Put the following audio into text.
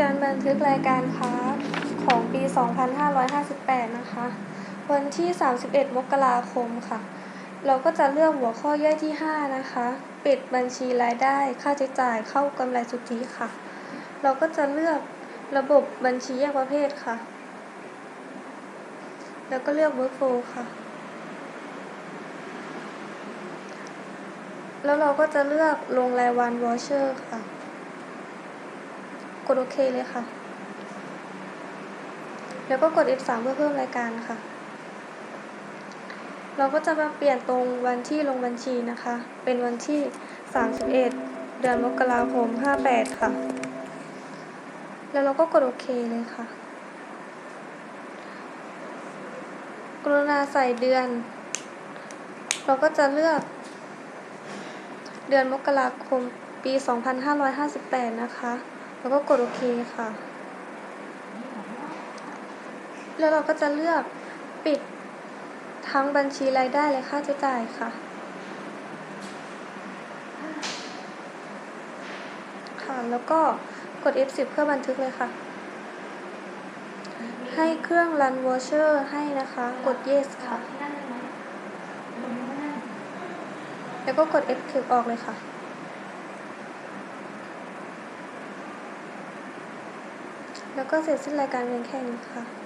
การบันทึกรายการค้าของปี 2558 นะคะ วันที่ 31 มกราคมค่ะ เราก็จะเลือกหัวข้อย่อยที่ 5 นะคะ ปิดบัญชีรายได้ ค่าใช้จ่าย เข้ากำไรสุทธิค่ะ เราก็จะเลือกระบบบัญชีแยกประเภทค่ะ แล้วก็เลือก workflow ค่ะ แล้วเราก็จะเลือกลงรายวัน voucher ค่ะ กดโอเคเลยค่ะ แล้วก็กด F3 เพื่อเพิ่มรายการค่ะ เราก็จะมาเปลี่ยนตรงวันที่ลงบัญชีนะคะ เป็นวันที่ 31 เดือนมกราคม 58 ค่ะ แล้วเราก็กดโอเคเลยค่ะ กรุณาใส่เดือน เราก็จะเลือก เดือนมกราคมปี 2558 นะคะ แล้วก็กดโอเคค่ะ แล้วเราก็จะเลือกปิดทั้งบัญชีรายได้และค่าใช้จ่ายค่ะค่ะ แล้วก็กด F10 เพื่อบันทึกเลยค่ะ ให้เครื่อง run voucher ให้นะคะ กด yes ค่ะ แล้วก็กด F10 ออกเลยค่ะ แล้วก็เสร็จสิ้นรายการเพียงแค่นี้ค่ะ